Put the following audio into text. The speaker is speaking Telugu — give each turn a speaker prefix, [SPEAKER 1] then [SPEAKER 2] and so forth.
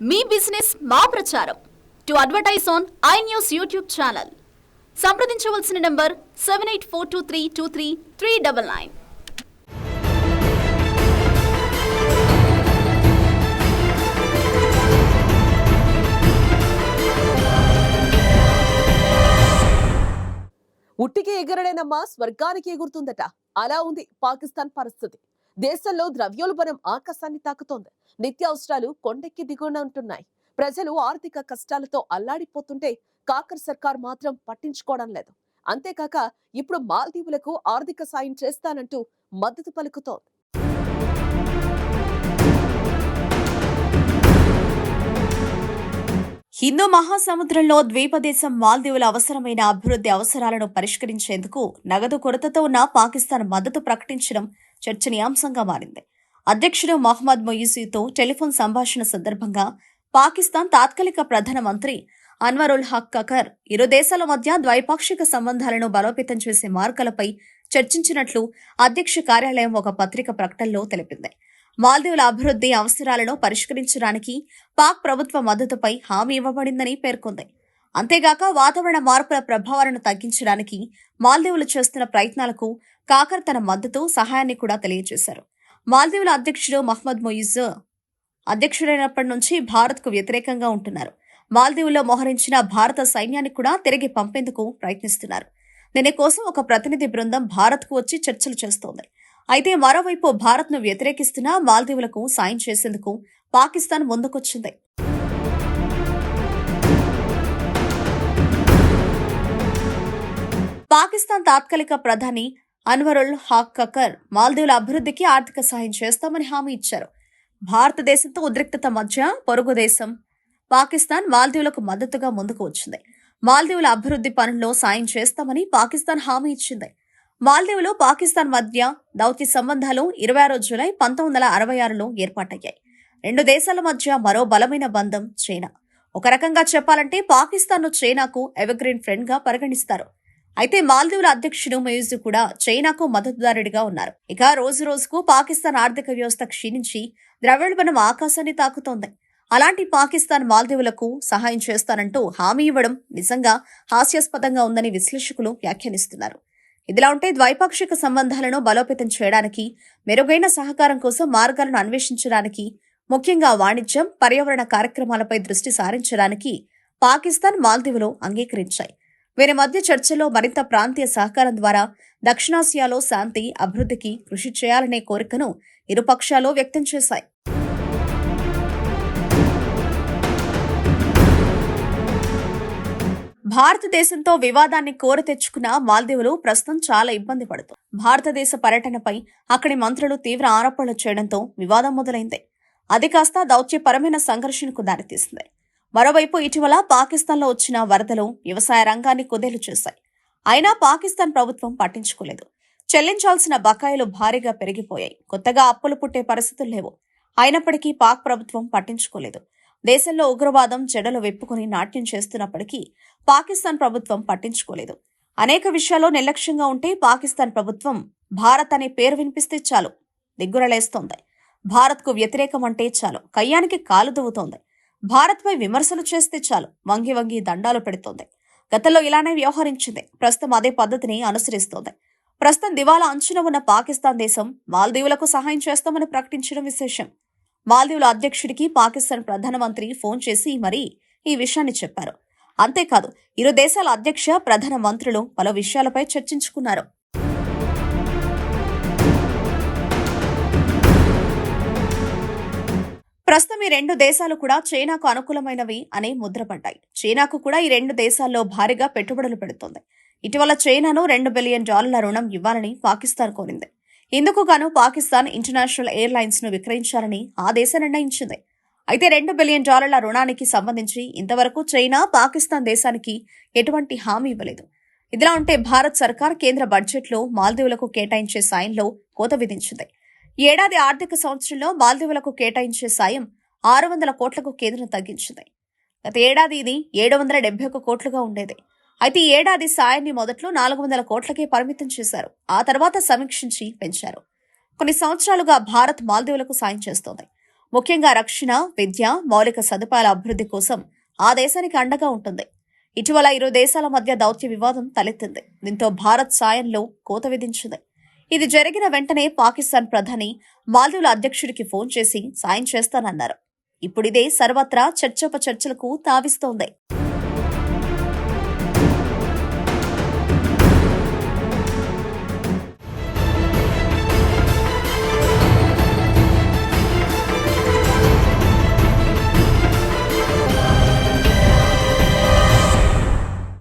[SPEAKER 1] మీ బిజినెస్ మా ప్రచారం. To advertise on I news YouTube channel. సంప్రదించవలసిన number seven eight four two three two three three double nine.
[SPEAKER 2] ఉట్టికి ఎగరడేనమ్మా స్వర్గానికి ఎగురుతుందట. అలా ఉంది పాకిస్తాన్ పరిస్థితి. దేశంలో ద్రవ్యోల్బణం ఆకాశాన్ని తాకుతోంది. నిత్యావసరాలు కొండెక్కి దిగున ఉంటున్నాయి. ప్రజలు ఆర్థిక కష్టాలతో అల్లాడిపోతుంటే కాకర్ సర్కార్ మాత్రం పట్టించుకోవడం లేదు. అంతేకాక ఇప్పుడు మాల్దీవులకు ఆర్థిక సాయం చేస్తానంటూ మద్దతు పలుకుతోంది.
[SPEAKER 3] హిందూ మహాసముద్రంలో ద్వీపదేశం మాల్దీవుల అవసరమైన అభివృద్ధి అవసరాలను పరిష్కరించేందుకు నగదు కొరతతో ఉన్న పాకిస్తాన్ మద్దతు ప్రకటించడం చర్చనీయాంశంగా మారింది. అధ్యక్షుడు మహమ్మద్ మొయిసీతో టెలిఫోన్ సంభాషణ సందర్భంగా పాకిస్తాన్ తాత్కాలిక ప్రధానమంత్రి అన్వరుల్ హక్ కకర్ ఇరు దేశాల మధ్య ద్వైపాక్షిక సంబంధాలను బలోపేతం చేసే మార్గాలపై చర్చించినట్లు అధ్యక్ష కార్యాలయం ఒక పత్రిక ప్రకటనలో తెలిపింది. మాల్దీవుల అభివృద్ధి అవసరాలను పరిష్కరించడానికి పాక్ ప్రభుత్వ మద్దతుపై హామీ ఇవ్వబడిందని పేర్కొంది. అంతేగాక వాతావరణ మార్పుల ప్రభావాలను తగ్గించడానికి మాల్దీవులు చేస్తున్న ప్రయత్నాలకు కాకర్ తన మద్దతు సహాయాన్ని కూడా తెలియజేశారు. మాల్దీవుల అధ్యక్షుడు మహ్మద్ మొయిజ్ అధ్యక్షుడైనప్పటి నుంచి భారత్కు వ్యతిరేకంగా ఉంటున్నారు. మాల్దీవుల్లో మోహరించిన భారత సైన్యాన్ని కూడా తిరిగి పంపేందుకు ప్రయత్నిస్తున్నారు. దీని కోసం ఒక ప్రతినిధి బృందం భారత్కు వచ్చి చర్చలు చేస్తోంది. అయితే మరోవైపు భారత్ను వ్యతిరేకిస్తున్న మాల్దీవులకు సాయం చేసేందుకు పాకిస్తాన్ ముందుకొచ్చింది. పాకిస్తాన్ తాత్కాలిక ప్రధాని అన్వరుల్ హాక్ కకర్ మాల్దీవుల అభివృద్ధికి ఆర్థిక సాయం చేస్తామని హామీ ఇచ్చారు. భారతదేశంతో ఉద్రిక్తత మధ్య పొరుగు దేశం పాకిస్తాన్ మాల్దీవులకు మద్దతుగా ముందుకు వచ్చింది. మాల్దీవుల అభివృద్ధి పనుల్లో సాయం చేస్తామని పాకిస్తాన్ హామీ ఇచ్చింది. మాల్దీవులు పాకిస్తాన్ మధ్య దౌత్య సంబంధాలు ఇరవై ఆరు జూలై పంతొమ్మిది వందల అరవై ఆరులో ఏర్పాటయ్యాయి. రెండు దేశాల మధ్య మరో బలమైన బంధం చైనా. ఒక రకంగా చెప్పాలంటే పాకిస్తాన్ను చైనాకు ఎవర్గ్రీన్ ఫ్రెండ్గా పరిగణిస్తారు. అయితే మాల్దీవుల అధ్యక్షుడు మయూజ్ కూడా చైనాకు మద్దతుదారుడిగా ఉన్నారు. ఇక రోజు రోజుకు పాకిస్తాన్ ఆర్థిక వ్యవస్థ క్షీణించి ద్రవ్యోల్బణం ఆకాశాన్ని తాకుతోంది. అలాంటి పాకిస్తాన్ మాల్దీవులకు సహాయం చేస్తానంటూ హామీ ఇవ్వడం నిజంగా హాస్యాస్పదంగా ఉందని విశ్లేషకులు వ్యాఖ్యానిస్తున్నారు. ఇదిలా ఉంటే ద్వైపాక్షిక సంబంధాలను బలోపేతం చేయడానికి మెరుగైన సహకారం కోసం మార్గాలను అన్వేషించడానికి ముఖ్యంగా వాణిజ్యం పర్యావరణ కార్యక్రమాలపై దృష్టి సారించడానికి పాకిస్తాన్ మాల్దీవులు అంగీకరించాయి. వీరి మధ్య చర్చలో మరింత ప్రాంతీయ సహకారం ద్వారా దక్షిణాసియాలో శాంతి అభివృద్ధికి కృషి చేయాలనే కోరికను ఇరుపక్షాలు వ్యక్తం చేశాయి. భారతదేశంతో వివాదాన్ని కోర తెచ్చుకున్న మాల్దీవులు ప్రస్తుతం చాలా ఇబ్బంది పడుతుంది భారతదేశ పర్యటనపై అక్కడి మంత్రులు తీవ్ర ఆరోపణలు చేయడంతో వివాదం మొదలైంది. అది కాస్త దౌత్యపరమైన సంఘర్షణకు దారితీసింది. మరోవైపు ఇటీవల పాకిస్తాన్లో వచ్చిన వరదలు వ్యవసాయ రంగాన్ని కుదేలు చేశాయి. అయినా పాకిస్తాన్ ప్రభుత్వం పట్టించుకోలేదు. చెల్లించాల్సిన బకాయిలు భారీగా పెరిగిపోయాయి. కొత్తగా అప్పులు పుట్టే పరిస్థితులు లేవు. అయినప్పటికీ పాక్ ప్రభుత్వం పట్టించుకోలేదు. దేశంలో ఉగ్రవాదం చెడలు వెప్పుకుని నాట్యం చేస్తున్నప్పటికీ పాకిస్తాన్ ప్రభుత్వం పట్టించుకోలేదు. అనేక విషయాల్లో నిర్లక్ష్యంగా ఉంటే పాకిస్తాన్ ప్రభుత్వం భారత్ అనే పేరు వినిపిస్తే చాలు. దిగ్గురలేస్తోంది. భారత్కు వ్యతిరేకం అంటే చాలు. కయ్యానికి కాలు దువ్వుతోంది. భారత్పై విమర్శలు చేస్తే చాలు. వంగి వంగి దండాలు పెడుతోంది. గతంలో ఇలానే వ్యవహరించింది. ప్రస్తుతం అదే పద్ధతిని అనుసరిస్తోంది. ప్రస్తుతం దివాలా అంచున ఉన్న పాకిస్తాన్ దేశం మాల్దీవులకు సహాయం చేస్తామని ప్రకటించడం విశేషం. మాల్దీవుల అధ్యక్షుడికి పాకిస్తాన్ ప్రధానమంత్రి ఫోన్ చేసి మరీ ఈ విషయాన్ని చెప్పారు. అంతేకాదు ఇరు దేశాల అధ్యక్ష ప్రధాన మంత్రులు పలు విషయాలపై చర్చించుకున్నారు. ప్రస్తుతం ఈ రెండు దేశాలు కూడా చైనాకు అనుకూలమైనవి అనే ముద్రపడ్డాయి చైనాకు కూడా ఈ రెండు దేశాల్లో భారీగా పెట్టుబడులు పెడుతోంది. ఇటీవల చైనాను రెండు బిలియన్ డాలర్ల రుణం ఇవ్వాలని పాకిస్తాన్ కోరింది. ఇందుకు గాను పాకిస్తాన్ ఇంటర్నేషనల్ ఎయిర్లైన్స్ను విక్రయించాలని ఆ దేశం నిర్ణయించింది. అయితే రెండు బిలియన్ డాలర్ల రుణానికి సంబంధించి ఇంతవరకు చైనా పాకిస్తాన్ దేశానికి ఎటువంటి హామీ ఇవ్వలేదు. ఇదిలా ఉంటే భారత్ సర్కార్ కేంద్ర బడ్జెట్లో మాల్దీవులకు కేటాయించే సాయంలో కోత విధించింది. ఏడాది ఆర్థిక సంవత్సరంలో మాల్దీవులకు కేటాయించే సాయం ఆరు వందల కోట్లకు కేంద్రం తగ్గించింది. గత ఏడాది ఇది ఏడు వందల డెబ్బై ఒక్క కోట్లుగా ఉండేది. అయితే ఈ ఏడాది సాయాన్ని మొదట్లో నాలుగు వందల కోట్లకే పరిమితం చేశారు. ఆ తర్వాత సమీక్షించి పెంచారు. కొన్ని సంవత్సరాలుగా భారత్ మాల్దీవులకు సాయం చేస్తోంది. ముఖ్యంగా రక్షణ విద్య మౌలిక సదుపాయాల అభివృద్ధి కోసం ఆ దేశానికి అండగా ఉంటుంది. ఇటీవల ఇరు దేశాల మధ్య దౌత్య వివాదం తలెత్తింది. దీంతో భారత్ సాయంలో కోత విధించింది. ఇది జరిగిన వెంటనే పాకిస్తాన్ ప్రధాని మాల్దీవుల అధ్యక్షుడికి ఫోన్ చేసి సాయం చేస్తానన్నారు. ఇప్పుడిదే సర్వత్రా చర్చోప చర్చలకు తావిస్తోంది.